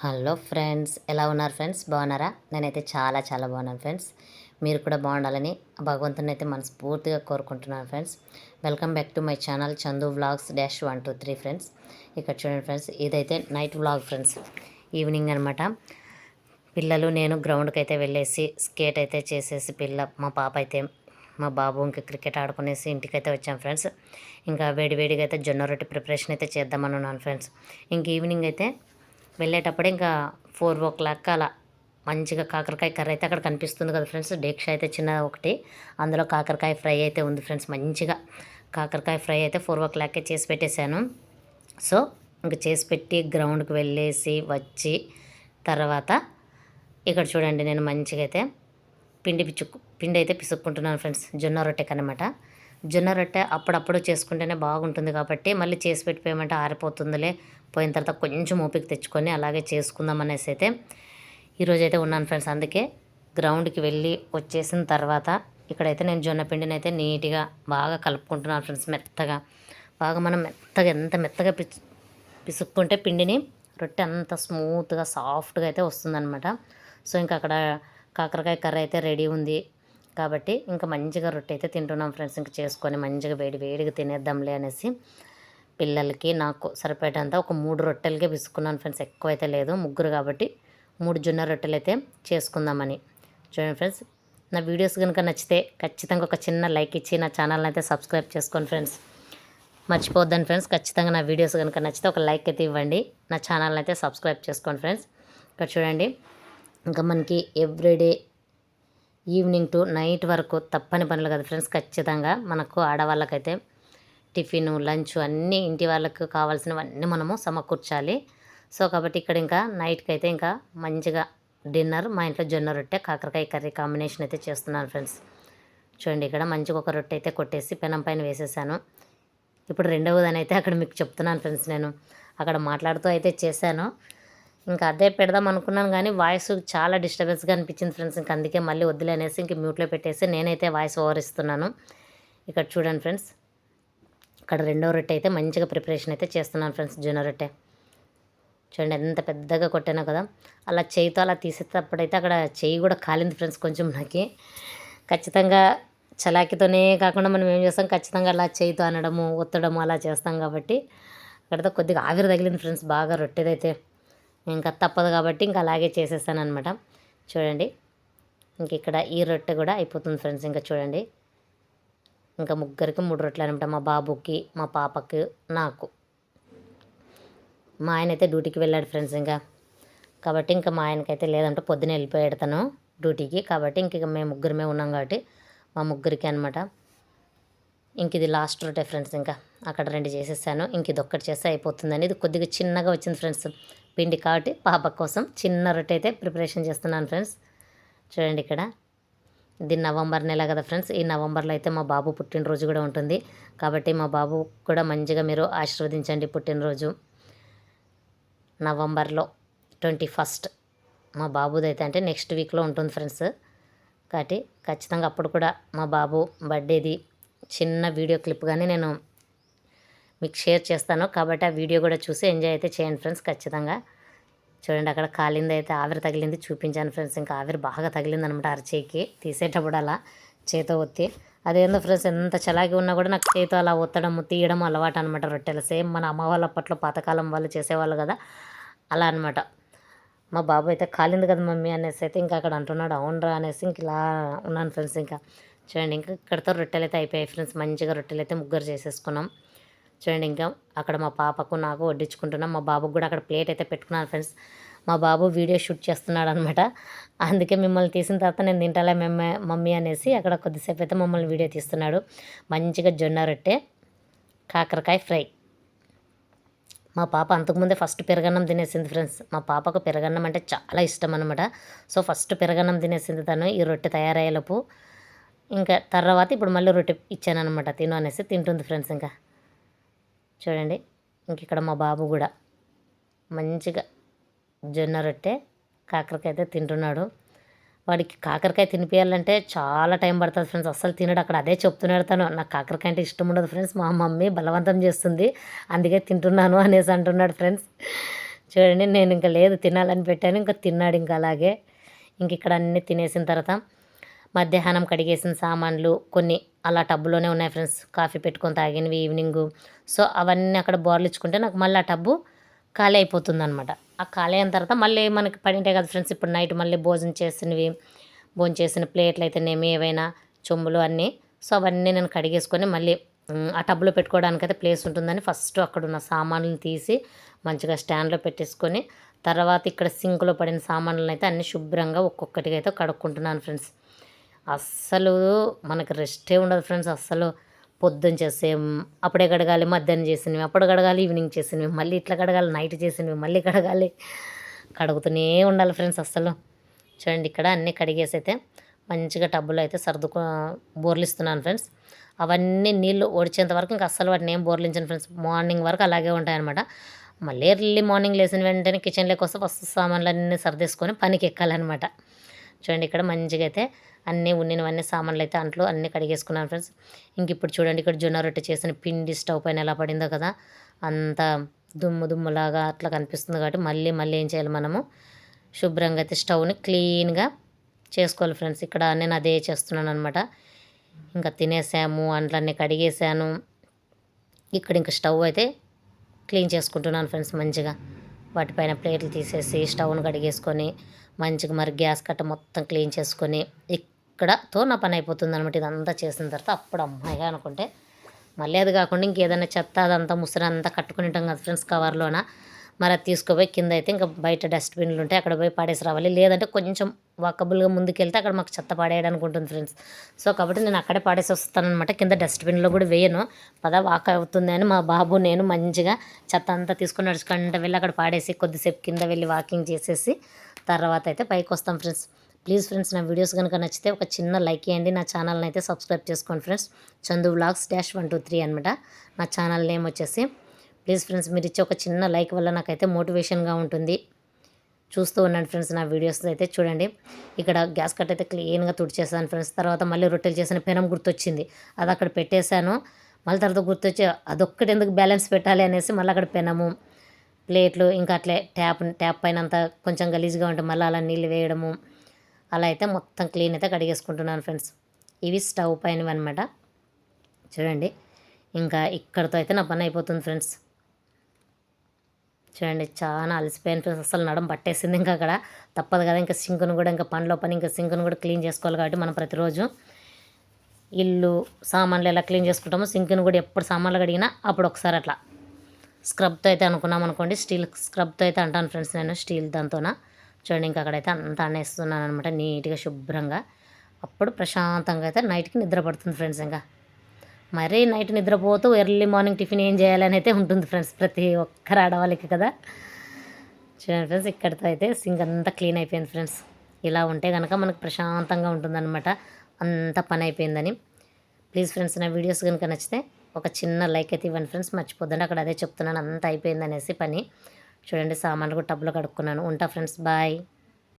Hello friends ఎలా ఉన్నారు friends? బాగున్నారా? నేనైతే చాలా చాలా బాగున్నాను ఫ్రెండ్స్. మీరు కూడా బాగుండాలని భగవంతుని అయితే మనస్ఫూర్తిగా కోరుకుంటున్నాను friends. Welcome back to my channel Chandu vlogs dash one two three friends ఇక్కడ చూడండి ఫ్రెండ్స్ ఇదైతే నైట్ వ్లాగ్ ఫ్రెండ్స్. ఈవినింగ్ అనమాట పిల్లలు నేను గ్రౌండ్కి అయితే వెళ్ళేసి స్కేట్ అయితే చేసేసి పిల్ల మా పాప అయితే మా బాబు ఇంకా క్రికెట్ ఆడుకునేసి ఇంటికైతే వచ్చాం ఫ్రెండ్స్. ఇంకా వేడి వేడిగా అయితే జొన్న రొట్టె ప్రిపరేషన్ అయితే చేద్దామని ఉన్నాను ఫ్రెండ్స్. ఇంక ఈవినింగ్ అయితే వెళ్ళేటప్పుడు ఇంకా ఫోర్ ఓ క్లాక్ అలా మంచిగా కాకరకాయ కర్రీ అయితే అక్కడ కనిపిస్తుంది కదా ఫ్రెండ్స్. డేక్ష అయితే చిన్న ఒకటి. అందులో కాకరకాయ ఫ్రై అయితే ఉంది ఫ్రెండ్స్. మంచిగా కాకరకాయ ఫ్రై అయితే ఫోర్ ఓ క్లాక్కే చేసి పెట్టేశాను. సో ఇంకా చేసి పెట్టి గ్రౌండ్కి వెళ్ళేసి వచ్చి తర్వాత ఇక్కడ చూడండి నేను మంచిగా అయితే పిండి పిచ్చుకు పిండి అయితే పిసుక్కుంటున్నాను ఫ్రెండ్స్. జొన్న రొట్టెకి అనమాట జొన్న రొట్టె అప్పుడప్పుడు చేసుకుంటేనే బాగుంటుంది కాబట్టి మళ్ళీ చేసి పెట్టిపోయమంటే ఆరిపోతుందిలే. పోయిన తర్వాత కొంచెం ఓపిక తెచ్చుకొని అలాగే చేసుకుందాం అనేసి అయితే ఈరోజైతే ఉన్నాను ఫ్రెండ్స్. అందుకే గ్రౌండ్కి వెళ్ళి వచ్చేసిన తర్వాత ఇక్కడైతే నేను జొన్న పిండిని అయితే నీట్గా బాగా కలుపుకుంటున్నాను ఫ్రెండ్స్ మెత్తగా. బాగా మనం మెత్తగా ఎంత మెత్తగా పిచ్చు పిసుక్కుంటే పిండిని రొట్టె అంత స్మూత్గా సాఫ్ట్గా అయితే వస్తుందన్నమాట. సో ఇంకా అక్కడ కాకరకాయ కర్రీ అయితే రెడీ ఉంది. కాబట్టి ఇంకా మంచిగా రొట్టె అయితే తింటున్నాం ఫ్రెండ్స్. ఇంకా చేసుకొని మంచిగా వేడి వేడిగా తినేద్దాంలే అనేసి పిల్లలకి నాకు సరిపోయేటంత ఒక మూడు రొట్టెలకే పిసుకున్నాను ఫ్రెండ్స్. ఎక్కువ అయితే లేదు ముగ్గురు కాబట్టి మూడు జొన్న రొట్టెలు అయితే చేసుకుందామని. చూడండి ఫ్రెండ్స్ నా వీడియోస్ కనుక నచ్చితే ఖచ్చితంగా ఒక చిన్న లైక్ ఇచ్చి నా ఛానల్ని అయితే సబ్స్క్రైబ్ చేసుకోండి ఫ్రెండ్స్. మర్చిపోద్దని ఫ్రెండ్స్ ఖచ్చితంగా నా వీడియోస్ కనుక నచ్చితే ఒక లైక్ అయితే ఇవ్వండి. నా ఛానల్ని అయితే సబ్స్క్రైబ్ చేసుకోండి ఫ్రెండ్స్. ఇక్కడ చూడండి ఇంకా మనకి ఎవ్రీడే ఈవినింగ్ టు నైట్ వరకు తప్పని పనులు కదా ఫ్రెండ్స్ ఖచ్చితంగా మనకు ఆడవాళ్ళకైతే టిఫిన్ లంచ్ అన్నీ ఇంటి వాళ్ళకు కావాల్సినవన్నీ మనము సమకూర్చాలి. సో కాబట్టి ఇక్కడ ఇంకా నైట్కి అయితే ఇంకా మంచిగా డిన్నర్ మా ఇంట్లో జొన్న రొట్టె కాకరకాయ కర్రీ కాంబినేషన్ అయితే చేస్తున్నాను ఫ్రెండ్స్. చూడండి ఇక్కడ మంచిగా ఒక రొట్టె అయితే కొట్టేసి పెనం పైన వేసేసాను. ఇప్పుడు రెండవదని అయితే అక్కడ మీకు చెప్తున్నాను ఫ్రెండ్స్ నేను. అక్కడ మాట్లాడుతూ అయితే చేశాను. ఇంకా అదే పెడదాం అనుకున్నాను కానీ వాయిస్ చాలా డిస్టర్బెన్స్గా అనిపించింది ఫ్రెండ్స్. ఇంకా అందుకే మళ్ళీ వద్దులే అనేసి ఇంక మ్యూట్లో పెట్టేసి నేనైతే వాయిస్ ఓవర్ ఇస్తున్నాను. ఇక్కడ చూడండి ఫ్రెండ్స్. ఇక్కడ రెండో రొట్టె అయితే మంచిగా ప్రిపరేషన్ అయితే చేస్తున్నాను ఫ్రెండ్స్ జొన్న రొట్టె. చూడండి ఎంత పెద్దగా కొట్టానో కదా. అలా చేయితో అలా తీసేటప్పుడైతే అక్కడ చేయి కూడా కాలింది ఫ్రెండ్స్ కొంచెం నాకు. ఖచ్చితంగా చలాకితోనే కాకుండా మనం ఏం చేస్తాం? ఖచ్చితంగా అలా చేయితో అనడము ఒత్తడము అలా చేస్తాం కాబట్టి అక్కడతో కొద్దిగా ఆవిరి తగిలింది ఫ్రెండ్స్ బాగా రొట్టెదైతే. ఇంకా తప్పదు కాబట్టి ఇంకా అలాగే చేసేస్తాను అనమాట చూడండి. ఇంక ఇక్కడ ఈ రొట్టె కూడా అయిపోతుంది ఫ్రెండ్స్. ఇంకా చూడండి. ఇంకా ముగ్గురికి మూడు రొట్టెలు అనమాట. మా బాబుకి మా పాపకి నాకు. మా ఆయన అయితే డ్యూటీకి వెళ్ళాడు ఫ్రెండ్స్ ఇంకా. కాబట్టి ఇంకా మా ఆయనకైతే లేదంటే పొద్దున వెళ్ళిపోయాడు తను డ్యూటీకి. కాబట్టి ఇంక మేము ముగ్గురమే ఉన్నాం కాబట్టి మా ముగ్గురికి అనమాట. ఇంక ఇది లాస్ట్ రొట్టె ఫ్రెండ్స్ ఇంకా. అక్కడ రెండు చేసేసాను. ఇంక ఇది ఒక్కటి చేస్తే అయిపోతుందని. ఇది కొద్దిగా చిన్నగా వచ్చింది ఫ్రెండ్స్. పిండి కాబట్టి పాప కోసం చిన్న రొట్టె అయితే ప్రిపరేషన్ చేస్తున్నాను ఫ్రెండ్స్. చూడండి ఇక్కడ. ఇది నవంబర్ నెల కదా ఫ్రెండ్స్. ఈ నవంబర్లో అయితే మా బాబు పుట్టినరోజు కూడా ఉంటుంది. కాబట్టి మా బాబు కూడా మంచిగా మీరు ఆశీర్వదించండి పుట్టినరోజు. నవంబర్లో ట్వంటీ ఫస్ట్ మా బాబుది అయితే అంటే నెక్స్ట్ వీక్లో ఉంటుంది ఫ్రెండ్స్. కాబట్టి ఖచ్చితంగా అప్పుడు కూడా మా బాబు బర్త్డేది చిన్న వీడియో క్లిప్ కానీ నేను మీకు షేర్ చేస్తాను. కాబట్టి ఆ వీడియో కూడా చూసి ఎంజాయ్ అయితే చేయండి ఫ్రెండ్స్ ఖచ్చితంగా. చూడండి అక్కడ కాలింది అయితే ఆవిరి తగిలింది చూపించాను ఫ్రెండ్స్. ఇంకా ఆవిరి బాగా తగిలింది అనమాట అరచేయికి తీసేటప్పుడు అలా చేతో ఒత్తి. అదేందో ఫ్రెండ్స్ ఎంత చలాగి ఉన్నా కూడా నాకు చేతితో అలా ఒత్తడం తీయడం అలవాటు అనమాట రొట్టెలు. సేమ్ మన అమ్మ వాళ్ళ అప్పట్లో పాతకాలం వాళ్ళు చేసేవాళ్ళు కదా అలా అనమాట. మా బాబు అయితే కాలింది కదా మమ్మీ అనేసి అయితే ఇంకా అక్కడ అంటున్నాడు అవునరా అనేసి ఇంక ఇలా ఉన్నాను ఫ్రెండ్స్. ఇంకా చూడండి ఇంకా ఇక్కడతో రొట్టెలు అయితే అయిపోయాయి ఫ్రెండ్స్. మంచిగా రొట్టెలు అయితే ముగ్గురు చేసేసుకున్నాం. చూడండి ఇంకా అక్కడ మా పాపకు నాకు వడ్డించుకుంటున్నాం. మా బాబుకు కూడా అక్కడ ప్లేట్ అయితే పెట్టుకున్నాను ఫ్రెండ్స్. మా బాబు వీడియో షూట్ చేస్తున్నాడు అనమాట అందుకే మిమ్మల్ని తీసిన తర్వాత నేను తింటాలే మమ్మీ మమ్మీ అనేసి అక్కడ కొద్దిసేపు అయితే మమ్మల్ని వీడియో తీస్తున్నాడు. మంచిగా జొన్న రొట్టె కాకరకాయ ఫ్రై. మా పాప అంతకుముందే ఫస్ట్ పెరగన్నం తినేసింది ఫ్రెండ్స్. మా పాపకు పెరగన్నం అంటే చాలా ఇష్టం అనమాట సో ఫస్ట్ పెరగన్నం తినేసింది తను ఈ రొట్టె తయారయ్యేలోపు. ఇంకా తర్వాత ఇప్పుడు మళ్ళీ రొట్టె ఇచ్చాను అనమాట తిను అనేసి తింటుంది ఫ్రెండ్స్ ఇంకా. చూడండి. ఇంక ఇక్కడ మా బాబు కూడా మంచిగా జొన్న రొట్టె కాకరకాయ అయితే తింటున్నాడు. వాడికి కాకరకాయ తినిపించాలంటే చాలా టైం పడుతుంది ఫ్రెండ్స్. అస్సలు తినడు. అక్కడ అదే చెప్తున్నాడు తను. నాకు కాకరకాయ అంటే ఇష్టం ఉండదు ఫ్రెండ్స్. మా మమ్మీ బలవంతం చేస్తుంది. అందుకే తింటున్నాను అనేసి అంటున్నాడు ఫ్రెండ్స్. చూడండి నేను ఇంకా లేదు తినాలని పెట్టాను. ఇంకా తిన్నాడు ఇంకా అలాగే. ఇంక ఇక్కడ అన్నీ తినేసిన తర్వాత మధ్యాహ్నం కడిగేసిన సామాన్లు కొన్ని అలా టబ్బులోనే ఉన్నాయి ఫ్రెండ్స్. కాఫీ పెట్టుకొని తాగినవి ఈవినింగ్. సో అవన్నీ అక్కడ బోర్లిచ్చుకుంటే నాకు మళ్ళీ ఆ టబ్బు ఖాళీ అయిపోతుంది అనమాట ఆ ఖాళీ అయిన తర్వాత మళ్ళీ మనకి పని ఉంటాయి కదా ఫ్రెండ్స్. ఇప్పుడు నైట్ మళ్ళీ భోజనం చేసినవి భోజనం చేసిన ప్లేట్లు అయితేనేమి ఏవైనా చెంబులు అన్నీ. సో అవన్నీ నేను కడిగేసుకొని మళ్ళీ ఆ టబ్లో పెట్టుకోవడానికైతే ప్లేస్ ఉంటుందని ఫస్ట్ అక్కడ ఉన్న సామాన్లను తీసి మంచిగా స్టాండ్లో పెట్టేసుకొని తర్వాత ఇక్కడ సింక్లో పడిన సామాన్లను అయితే అన్ని శుభ్రంగా ఒక్కొక్కటిగా అయితే కడుక్కుంటున్నాను ఫ్రెండ్స్. అస్సలు మనకి రెస్టే ఉండదు ఫ్రెండ్స్. అస్సలు పొద్దున్న చేసే అప్పుడే కడగాలి మధ్యాహ్నం చేసినవి అప్పుడు కడగాలి ఈవినింగ్ చేసినవి మళ్ళీ ఇట్లా కడగాలి నైట్ చేసినవి మళ్ళీ కడగాలి. కడుగుతూనే ఉండాలి ఫ్రెండ్స్ అస్సలు. చూడండి ఇక్కడ అన్నీ కడిగేసి అయితే మంచిగా టబ్బులో అయితే సర్దుకో బోర్లిస్తున్నాను ఫ్రెండ్స్. అవన్నీ నీళ్ళు ఒడిచేంత వరకు ఇంకా అస్సలు వాటిని ఏం బోర్లించను ఫ్రెండ్స్. మార్నింగ్ వరకు అలాగే ఉంటాయన్నమాట. మళ్ళీ ఎర్లీ మార్నింగ్ లేచిన వెంటనే కిచెన్లోకి వస్తే ఫస్ట్ సామాన్లు అన్నీ సర్దేసుకొని పనికి ఎక్కాలన్నమాట. చూడండి ఇక్కడ మంచిగా అయితే అన్నీ ఉన్నవన్నీ సామాన్లు అయితే అంట్లో అన్నీ కడిగేసుకున్నాను ఫ్రెండ్స్. ఇంక ఇప్పుడు చూడండి ఇక్కడ జొన్న రొట్టె చేసిన పిండి స్టవ్ పైన ఎలా పడిందో కదా అంత దుమ్ము దుమ్ములాగా అట్లా కనిపిస్తుంది కాబట్టి మళ్ళీ మళ్ళీ ఏం చేయాలి మనము? శుభ్రంగా అయితే స్టవ్ని క్లీన్గా చేసుకోవాలి ఫ్రెండ్స్. ఇక్కడ నేను అదే చేస్తున్నాను అనమాట ఇంకా తినేసాము అంట్లన్నీ కడిగేసాను. ఇక్కడ ఇంకా స్టవ్ అయితే క్లీన్ చేసుకుంటున్నాను ఫ్రెండ్స్ మంచిగా. వాటిపైన ప్లేట్లు తీసేసి స్టవ్ను కడిగేసుకొని మంచిగా మరి గ్యాస్ కట్ట మొత్తం క్లీన్ చేసుకొని ఇక్కడతో నా పని అయిపోతుంది అనమాట ఇదంతా చేసిన తర్వాత అప్పుడు అమ్మాయి అనుకుంటే. మళ్ళీ అది కాకుండా ఇంకేదైనా చెత్త అదంతా ముసరి అంతా కట్టుకుని ఉంటాం కదా ఫ్రెండ్స్ కవర్లోన. మరి అది తీసుకుపోయి కింద అయితే ఇంకా బయట డస్ట్బిన్లు ఉంటాయి అక్కడ పోయి పాడేసి రావాలి. లేదంటే కొంచెం వాకబుల్గా ముందుకెళ్తే అక్కడ మాకు చెత్త పాడేయడానికి ఉంటుంది ఫ్రెండ్స్. సో కాబట్టి నేను అక్కడే పాడేసి వస్తానమాట కింద డస్ట్బిన్లో కూడా వేయను. పద వాక్ అవుతుంది అని మా బాబు నేను మంచిగా చెత్త అంతా తీసుకొని నడుచుకుంటూ వెళ్ళి అక్కడ పాడేసి కొద్దిసేపు కింద వెళ్ళి వాకింగ్ చేసేసి తర్వాత అయితే పైకి వస్తాం ఫ్రెండ్స్. ప్లీజ్ ఫ్రెండ్స్ నా వీడియోస్ కనుక నచ్చితే ఒక చిన్న లైక్ చేయండి. నా ఛానల్ని అయితే సబ్స్క్రైబ్ చేసుకోండి friends Chandu vlogs dash one two three అనమాట నా ఛానల్ నేమ్ వచ్చేసి ప్లీజ్ ఫ్రెండ్స్ మీరు ఇచ్చే ఒక చిన్న లైక్ వల్ల నాకైతే మోటివేషన్గా ఉంటుంది. చూస్తూ ఉన్నాను ఫ్రెండ్స్ నా వీడియోస్ అయితే చూడండి. ఇక్కడ గ్యాస్ కట్ అయితే క్లీన్గా తుడిచేసాను ఫ్రెండ్స్ తర్వాత మళ్ళీ రొట్టెలు చేసిన పెనం గుర్తొచ్చింది. అది అక్కడ పెట్టేశాను. మళ్ళీ తర్వాత గుర్తొచ్చి అదొక్కటి ఎందుకు బ్యాలెన్స్ పెట్టాలి అనేసి మళ్ళీ అక్కడ పెనము ప్లేట్లు ఇంకా అట్లే ట్యాప్ ట్యాప్ పైన అంతా కొంచెం గలీజ్గా ఉంటే మళ్ళీ అలా నీళ్ళు వేయడము అలా అయితే మొత్తం క్లీన్ అయితే కడిగేసుకుంటున్నాను ఫ్రెండ్స్. ఇవి స్టవ్ పైనవి అనమాట చూడండి ఇంకా ఇక్కడతో అయితే నా పని అయిపోతుంది ఫ్రెండ్స్. చూడండి చాలా అలసిపోయాను ఫ్రెండ్స్. అసలు నడం పట్టేసింది ఇంకా అక్కడ. తప్పదు కదా ఇంకా సింకును కూడా ఇంకా పనిలో పని ఇంకా సింకును కూడా క్లీన్ చేసుకోవాలి కాబట్టి మనం ప్రతిరోజు ఇల్లు సామాన్లు ఎలా క్లీన్ చేసుకుంటామో సింకును కూడా ఎప్పుడు సామాన్లు కడిగినా అప్పుడు ఒకసారి అట్లా. స్క్రబ్తో అయితే అనుకున్నాం అనుకోండి స్టీల్ స్క్రబ్తో అయితే అంటాను ఫ్రెండ్స్ నేను స్టీల్ దాంతోన. చూడండి ఇంకా అక్కడైతే అంతా అనేస్తున్నాను అనమాట నీట్గా శుభ్రంగా. అప్పుడు ప్రశాంతంగా అయితే నైట్కి నిద్ర పడుతుంది ఫ్రెండ్స్ ఇంకా. మరీ నైట్ నిద్రపోతూ ఎర్లీ మార్నింగ్ టిఫిన్ ఏం చేయాలని అయితే ఉంటుంది ఫ్రెండ్స్ ప్రతి ఒక్కరు ఆడవాళ్ళకి కదా. చూడండి ఫ్రెండ్స్ ఇక్కడితో అయితే సింక్ అంతా క్లీన్ అయిపోయింది ఫ్రెండ్స్. ఇలా ఉంటే కనుక మనకు ప్రశాంతంగా ఉంటుందన్నమాట. అంత పని అయిపోయిందని. ప్లీజ్ ఫ్రెండ్స్ నా వీడియోస్ కనుక నచ్చితే ఒక చిన్న లైక్ అయితే ఇవ్వండి ఫ్రెండ్స్. మర్చిపోద్దండి అక్కడ అదే చెప్తున్నాను అంత అయిపోయిందనేసి పని. చూడండి సామాన్లు కూడా టబ్లో కడుక్కున్నాను. ఉంటా ఫ్రెండ్స్ బాయ్.